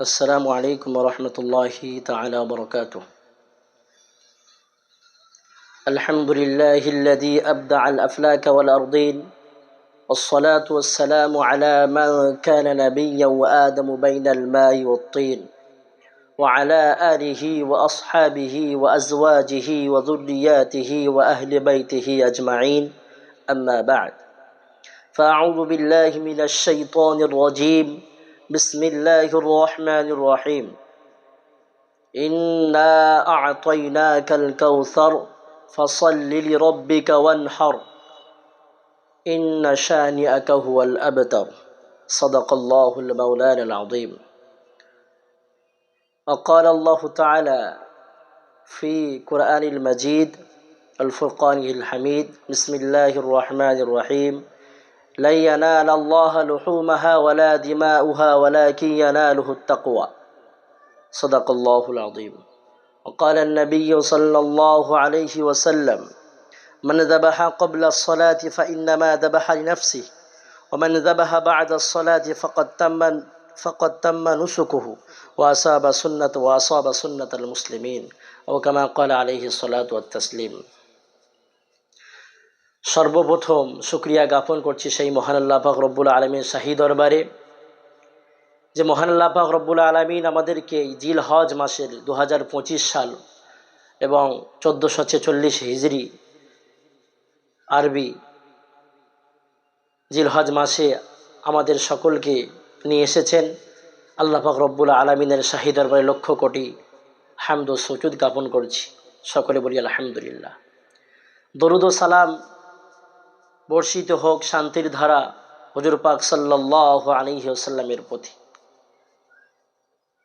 السلام عليكم ورحمة الله تعالى وبركاته. الحمد لله الذي أبدع الأفلاك والأرضين والصلاة والسلام على من كان نبيا وآدم بين الماء والطين وعلى آله وأصحابه وأزواجه وذرياته وأهل بيته أجمعين. أما بعد فأعوذ بالله من الشيطان الرجيم. بسم الله الرحمن الرحيم. إنا أعطيناك الكوثر فصل لربك وانحر. إن شانئك هو الأبتر. صدق الله المولان العظيم. وقال الله تعالى في قرآن المجيد الفرقان الحميد بسم الله الرحمن الرحيم. لن ينال الله لحومها ولا دماؤها ولكن يناله التقوى. صدق الله العظيم. وقال النبي صلى الله عليه وسلم من ذبح قبل الصلاة فإنما ذبح لنفسه ومن ذبح بعد الصلاة فقد تم فقد تم نسكه وأصاب سنة وأصاب سنة المسلمين. أو كما قال عليه الصلاة والتسليم. সর্বপ্রথম শুক্রিয়া জ্ঞাপন করছি সেই মহান আল্লাহ পাক রব্বুল আলমীর শাহী দরবারে, যে মহান আল্লাহ পাক রব্বুল আলমিন আমাদেরকে জিল হজ মাসের দু হাজার পঁচিশ সাল এবং চোদ্দোশো ছেচল্লিশ হিজড়ি আরবি জিলহজ মাসে আমাদের সকলকে নিয়ে এসেছেন। আল্লাহ পাক রব্বুল আলমিনের শাহী দরবারে লক্ষ কোটি হামদ সচুদ জ্ঞাপন করছি। সকলে বলি আলহামদুলিল্লাহ। দরুদ সালাম বর্ষিত হোক শান্তির ধারা হজুর পাক সাল্লাহ আলিহাসাল্লামের প্রতি।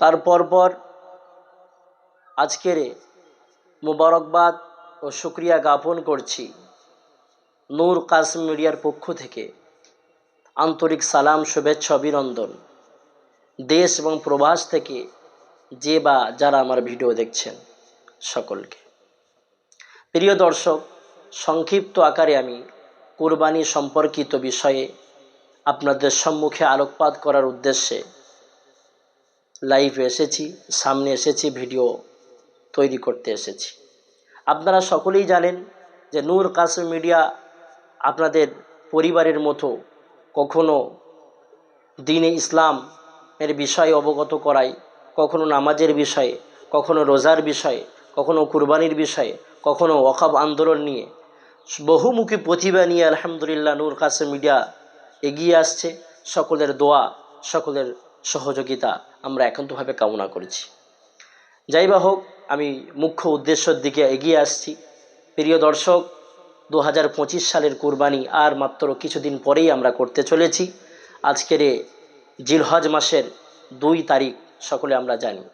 তারপর পর আজকের মুবারকবাদ ও শুক্রিয়া জ্ঞাপন করছি নূর কাসম মিডিয়ার পক্ষ থেকে। আন্তরিক সালাম, শুভেচ্ছা, অভিনন্দন। দেশ এবং প্রবাস থেকে যে বা যারা আমার ভিডিও দেখছেন সকলকে। প্রিয় দর্শক, সংক্ষিপ্ত আকারে আমি কোরবানি সম্পর্কিত বিষয়ে আপনাদের সম্মুখে আলোকপাত করার উদ্দেশ্যে লাইভে এসেছি, সামনে এসেছি, ভিডিও তৈরি করতে এসেছি। আপনারা সকলেই জানেন যে নূর কাসম মিডিয়া আপনাদের পরিবারের মতো কখনো দিনে ইসলাম এর বিষয়ে অবগত করায়, কখনো নামাজের বিষয়ে, কখনো রোজার বিষয়ে, কখনো কুরবানির বিষয়ে, কখনো ওয়াকাব আন্দোলন নিয়ে বহুমুখী প্রতিভা নিয়ে আলহামদুলিল্লাহ নূর কাসম মিডিয়া এগিয়ে আসছে। সকলের দোয়া, সকলের সহযোগিতা আমরা একান্তভাবে কামনা করেছি। যাই বা হোক, আমি মুখ্য উদ্দেশ্যের দিকে এগিয়ে আসছি। প্রিয় দর্শক দু হাজার পঁচিশ সালের কুরবানি আর মাত্র কিছুদিন পরেই আমরা করতে চলেছি। আজকের জিলহজ মাসের দুই তারিখ, সকলে আমরা জানি।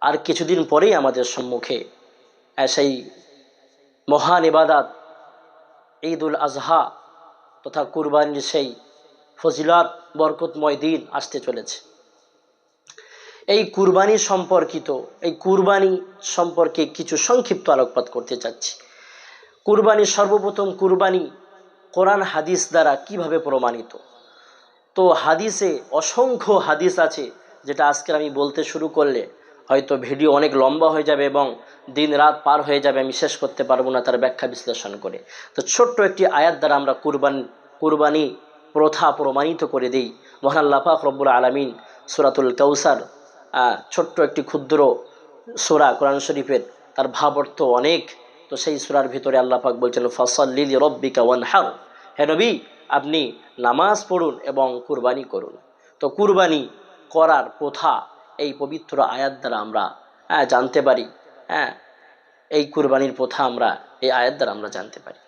আর কিছুদিন পরেই আমাদের সম্মুখে সেই মহান ইবাদাত ঈদ উল আজহা তথা কুরবানির সেই ফজিলাত বরকতময় দিন আসতে চলেছে। এই কুরবানি সম্পর্কিত, এই কুরবানি সম্পর্কে কিছু সংক্ষিপ্ত আলোকপাত করতে চাচ্ছি। কুরবানি সর্বপ্রথম কুরবানি কোরআন হাদিস দ্বারা কীভাবে প্রমাণিত? তো হাদিসে অসংখ্য হাদিস আছে যেটা আজকে আমি বলতে শুরু করলে হয়তো ভিডিও অনেক লম্বা হয়ে যাবে এবং দিন রাত পার হয়ে যাবে, আমি শেষ করতে পারব না তার ব্যাখ্যা বিশ্লেষণ করে। তো ছোট্ট একটি আয়াত দ্বারা আমরা কুরবান, কুরবানি প্রথা প্রমাণিত করে দিই। মহান লাফাক রব্বুল আলমিন সুরাতুল কৌসার ছোট্ট একটি ক্ষুদ্র সোরা কোরআন শরীফের তার ভাব অর্থ অনেক। তো সেই সুরার ভিতরে আল্লাপাক বলছেন ফসল লিল রব্বিকা ওয়ান হার হে নবী, আপনি নামাজ পড়ুন এবং কুরবানি করুন। তো কুরবানি করার প্রথা এই পবিত্র আয়াত দ্বারা আমরা হ্যাঁ জানতে পারি হ্যাঁ এই কুরবানির প্রথা আমরা, এই আয়াত দ্বারা আমরা জানতে পারি।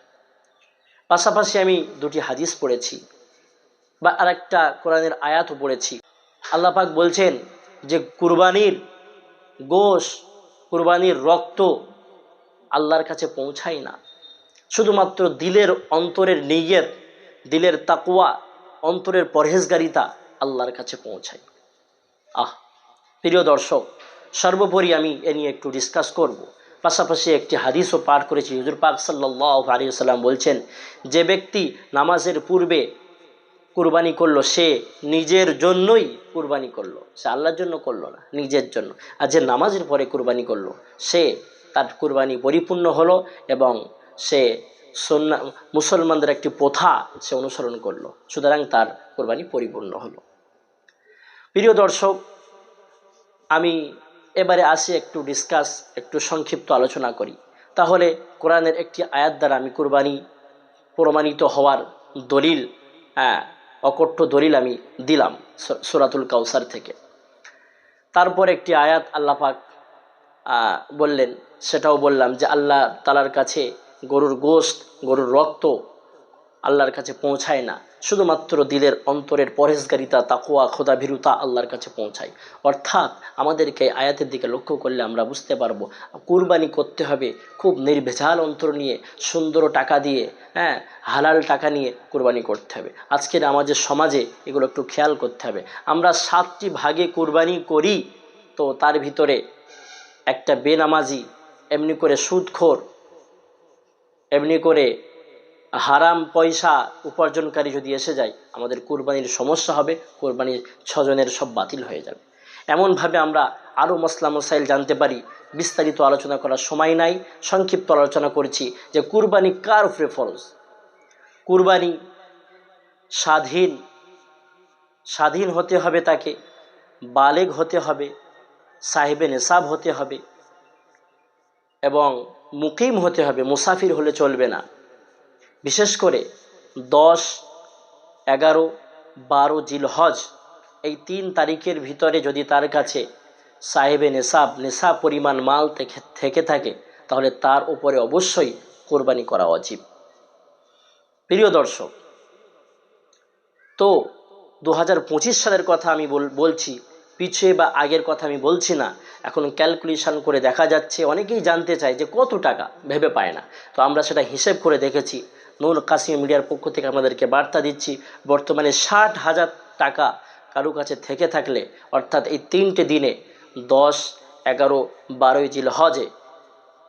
পাশাপাশি আমি দুটি হাদিস পড়েছি বা আরেকটা কোরআনের আয়াতও পড়েছি। আল্লাপাক বলছেন যে কুরবানির গোশ, কুরবানির রক্ত আল্লাহর কাছে পৌঁছায় না। শুধুমাত্র দিলের অন্তরের নিয়ত, দিলের তাকুয়া অন্তরের পরহেজগারিতা আল্লাহর কাছে পৌঁছায়। আহ প্রিয় দর্শক, সর্বোপরি আমি এ নিয়ে একটু ডিসকাস করব। পাশাপাশি একটি হাদিসও পাঠ করেছি। হুজুর পাক সাল্লাহ আলী সাল্লাম বলছেন, যে ব্যক্তি নামাজের পূর্বে কুরবানি করল, সে নিজের জন্যই কুরবানি করল। সে আল্লাহর জন্য করল না, নিজের জন্য। আর যে নামাজের পরে কুরবানি করল, সে তার কুরবানি পরিপূর্ণ হলো এবং সে সন্না, মুসলমানদের একটি প্রথা সে অনুসরণ করল, সুতরাং তার কোরবানি পরিপূর্ণ হলো। প্রিয় দর্শক আমি এবারে আসি একটু ডিসকাস একটু সংক্ষিপ্ত আলোচনা করি। তাহলে কোরআনের একটি আয়াত দ্বারা আমি কুরবানি প্রমাণিত হওয়ার দলিল হ্যাঁ অকট্য দলিল আমি দিলাম সুরাতুল কাউসার থেকে। তারপর একটি আয়াত আল্লাপাক বললেন, সেটাও বললাম যে আল্লাহ তালার কাছে গরুর গোশত, গরুর রক্ত আল্লাহর কাছে পৌঁছায় না। শুধুমাত্র দিলের অন্তরের পরেশগারিতা তাকুয়া খোদাভীরুতা আল্লাহর কাছে পৌঁছায়। অর্থাৎ আমাদেরকে আয়াতের দিকে লক্ষ্য করলে আমরা বুঝতে পারব, কুরবানি করতে হবে খুব নির্ভেজাল অন্তর নিয়ে, সুন্দর টাকা দিয়ে হ্যাঁ হালাল টাকা নিয়ে কুরবানি করতে হবে। আজকের আমাদের সমাজে এগুলো একটু খেয়াল করতে হবে। আমরা সাতটি ভাগে কুরবানি করি, তো তার ভিতরে একটা বেনামাজি, এমনি করে সুদখোর, এমনি করে হারাম পয়সা উপার্জনকারী যদি এসে যায়, আমাদের কুরবানির সমস্যা হবে, কুরবানির ছজনের সব বাতিল হয়ে যাবে। এমনভাবে আমরা আরও মশলা মশাইল জানতে পারি, বিস্তারিত আলোচনা করার সময় নাই, সংক্ষিপ্ত আলোচনা করেছি যে কুরবানি কার উপরে ফরজ? কুরবানি স্বাধীন স্বাধীন হতে হবে তাকে, বালেগ হতে হবে, সাহেবে নেশাব হতে হবে, এবং মুকিম হতে হবে, মুসাফির হলে চলবে না। বিশেষ করে দশ, এগারো, বারো জিলহজ, এই তিন তারিখের ভিতরে যদি তার কাছে সাহেবে নেশাব নেশা পরিমাণ মাল থেকে থেকে থাকে, তাহলে তার উপরে অবশ্যই কোরবানি করা উচিত প্রিয় দর্শক, তো দু হাজার পঁচিশ সালের কথা আমি বল- বলছি, পিছিয়ে বা আগের কথা আমি বলছি না, এখন ক্যালকুলেশন করে দেখা যাচ্ছে, অনেকেই জানতে চায় যে কত টাকা, ভেবে পায় না। তো আমরা সেটা হিসেব করে দেখেছি নূর কাসিম মিডিয়ার পক্ষ থেকে আমাদেরকে বার্তা দিচ্ছি, বর্তমানে ষাট হাজার টাকা কারও কাছে থেকে থাকলে, অর্থাৎ এই তিনটে দিনে, দশ, এগারো, বারোই জিল হজে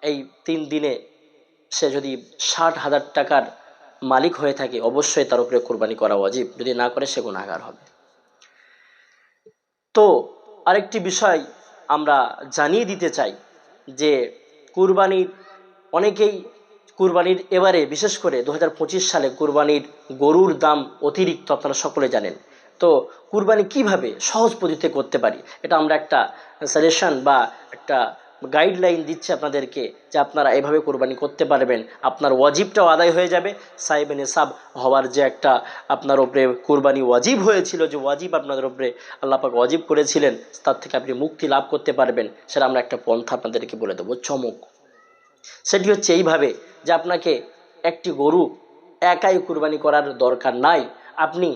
এই তিন দিনে সে যদি ষাট হাজার টাকার মালিক হয়ে থাকে, অবশ্যই তার উপরে কোরবানি করা অজীব যদি না করে সে গুণাগার হবে। তো আরেকটি বিষয় আমরা জানিয়ে দিতে চাই যে, কুরবানির অনেকেই কুরবানির এবারে, বিশেষ করে দু হাজার পঁচিশ সালে কুরবানির গরুর দাম অতিরিক্ত আপনারা সকলে জানেন। তো কুরবানি কীভাবে সহজ পদ্ধতিতে করতে পারি, এটা আমরা একটা সাজেশন বা একটা গাইডলাইন দিচ্ছে আপনাদেরকে যে আপনারা এভাবে কোরবানি করতে পারবেন। আপনার ওয়াজিবটাও আদায় হয়ে যাবে। সাহেব নেশাব হওয়ার যে একটা আপনার ওপরে কোরবানি ওয়াজিব হয়েছিল, যে ওয়াজিব আপনাদের ওপরে আল্লাপাক ওয়াজিব করেছিলেন, তার থেকে আপনি মুক্তি লাভ করতে পারবেন, সেটা আমরা একটা পন্থা আপনাদেরকে বলে দেবো, চমক। সেটি হচ্ছে এইভাবে যে আপনাকে একটি গরু একাই কুরবানি করার দরকার নাই। আপনি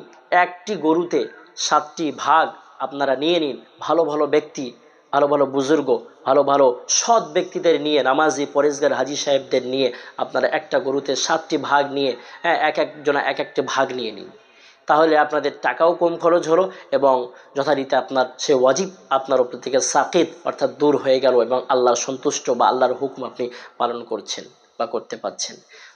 একটি গরুতে সাতটি ভাগ আপনারা নিয়ে নিন। ভালো ভালো ব্যক্তি, ভালো ভালো বুজুর্গ, ভালো ভালো সৎ ব্যক্তিদের নিয়ে, নামাজি, পরেশগার, হাজি সাহেবদের নিয়ে আপনারা একটা গরুতে সাতটি ভাগ নিয়ে হ্যাঁ এক একজনা এক একটি ভাগ নিয়ে নিন। তাহলে আপনাদের টাকাও কম খরচ হলো এবং যথারীতি আপনার সে ওয়াজিব আপনার উপর থেকে সাকিত অর্থাৎ দূর হয়ে গেল এবং আল্লাহর সন্তুষ্ট বা আল্লাহর হুকুম আপনি পালন করছেন বা করতে পাচ্ছেন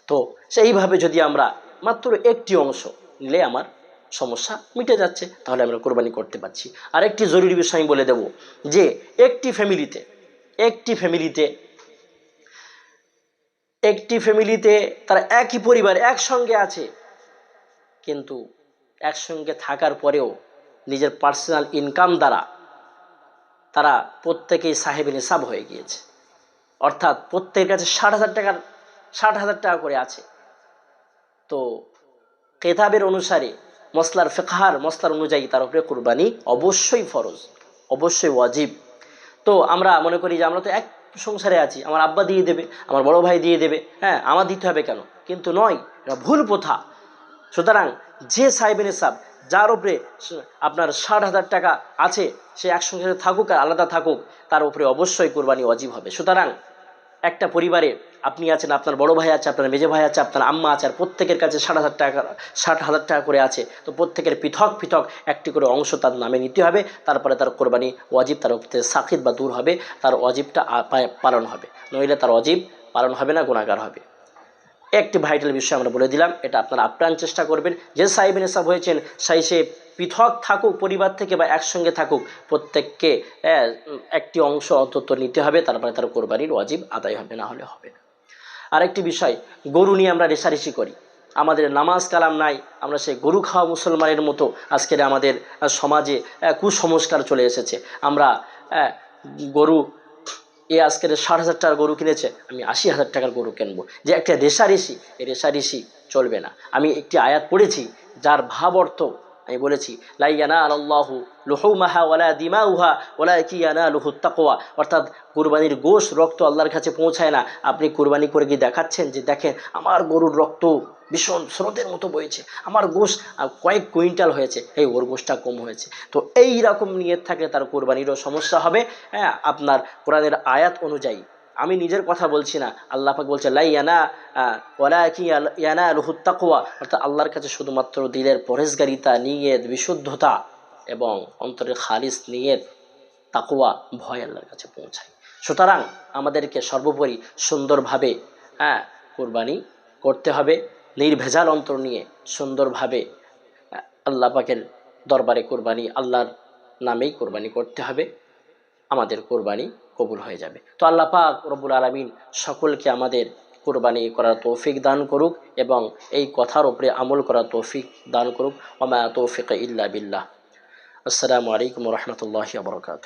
তো সেইভাবে যদি আমরা মাত্র একটি অংশ নিলে আমার সমস্যা মিটে যাচ্ছে, তাহলে আমরা কোরবানি করতে পারছি। আর একটি জরুরি বিষয় আমি বলে দেব যে একটি ফ্যামিলিতে একটি ফ্যামিলিতে একটি ফ্যামিলিতে তারা একই পরিবার একসঙ্গে আছে, কিন্তু একসঙ্গে থাকার পরেও নিজের পার্সোনাল ইনকাম দ্বারা তারা প্রত্যেকেই সাহেব নিসাব হয়ে গিয়েছে। অর্থাৎ প্রত্যেকের কাছে ষাট হাজার টাকার, ষাট হাজার টাকা করে আছে। তো কেতাবের অনুসারে মশলার ফেকাহার মশলার অনুযায়ী তার উপরে কুরবানি অবশ্যই ফরজ, অবশ্যই ওয়াজিব। তো আমরা মনে করি যে আমরা তো এক সংসারে আছি, আমার আব্বা দিয়ে দেবে, আমার বড় ভাই দিয়ে দেবে হ্যাঁ আমার দিতে হবে কেন? কিন্তু নয় এটা ভুল প্রথা। সুতরাং যে সাহেব যার উপরে আপনার ষাট হাজার টাকা আছে, সে একসঙ্গে থাকুক আর আলাদা থাকুক, তার উপরে অবশ্যই কোরবানি অজীব হবে। সুতরাং একটা পরিবারে আপনি আছেন, আপনার বড় ভাই আছে, আপনার মেজে ভাই আছে, আপনার আম্মা আছে, আর প্রত্যেকের কাছে ষাট হাজার টাকা, ষাট হাজার টাকা করে আছে, তো প্রত্যেকের পৃথক পৃথক একটি করে অংশ তার নামে নিতে হবে, তারপরে তার কোরবানি ওয়াজিব তার উপরে সাকিদ বা দূর হবে, তার অজীবটা পালন হবে। নইলে তার অজীব পালন হবে না গুণাগার হবে। একটি ভাইটাল বিষয় আমরা বলে দিলাম, এটা আপনারা আপ্রাণ চেষ্টা করবেন। যে সাহেব নেশাব হয়েছেন, সাই সে পৃথক থাকুক, পরিবার থেকে বা একসঙ্গে থাকুক, প্রত্যেককে একটি অংশ অন্তত নিতে হবে, তারপরে তার কোরবানির ওয়াজিব আদায় হবে, না হলে হবে না। আরেকটি বিষয়, গরু নিয়ে আমরা রেশারেশি করি। আমাদের নামাজ কালাম নাই, আমরা সেই গরু খাওয়া মুসলমানের মতো আজকের আমাদের সমাজে কুসংস্কার চলে এসেছে। আমরা গরু এ আজকের ষাট হাজার টাকার গরু কিনেছে, আমি আশি হাজার টাকার গরু কিনবো। যে একটা রেশারেশি এই রেশারেশি চলবে না। আমি একটি আয়াত পড়েছি, যার ভাব অর্থ আমি বলেছি লাইয়ানা আল্লাহু লুহুমাহা ওয়ালা দিমাউহা ওলা কিয়ানা লুহু তাকোয়া অর্থাৎ কুরবানির গোশ রক্ত আল্লাহর কাছে পৌঁছায় না। আপনি কুরবানি করে গিয়ে দেখাচ্ছেন যে, দেখেন, আমার গরুর রক্ত ভীষণ স্রোতের মতো বইছে। আমার গোশ কয়েক কুইন্টাল হয়েছে। এই ওর গোশটা কম হয়েছে। তো এই রকম নিয়ে থাকলে তার কোরবানিরও সমস্যা হবে। হ্যাঁ আপনার কোরআনের আয়াত অনুযায়ী। আমি নিজের কথা বলছি না। আল্লাহ পাক বলছে লাই ইয়ানা ওয়ালা কি ইয়ানা লুহুত তাকওয়া। অর্থাৎ আল্লাহর কাছে শুধুমাত্র দিলের পরেশগারিতা নিয়ত, বিশুদ্ধতা এবং অন্তরের খালিস, নিয়ত, তাকওয়া ভয় আল্লাহর কাছে পৌঁছায়। সুতরাং আমাদেরকে সর্বোপরি সুন্দরভাবে হ্যাঁ কোরবানি করতে হবে। নির্ভেজাল অন্তর নিয়ে সুন্দরভাবে আল্লাহ পাকের দরবারে কোরবানি, আল্লাহর নামেই কোরবানি করতে হবে। আমাদের কোরবানি কবুল হয়ে যাবে। তো আল্লাহ পাক রব্বুল আলমিন সকলকে আমাদের কোরবানি করার তৌফিক দান করুক এবং এই কথার উপরে আমল করার তৌফিক দান করুক। ওমা তৌফিক ইল্লা বিল্লাহ। আসসালামু আলাইকুম রহমতুল্লাহ বরকাত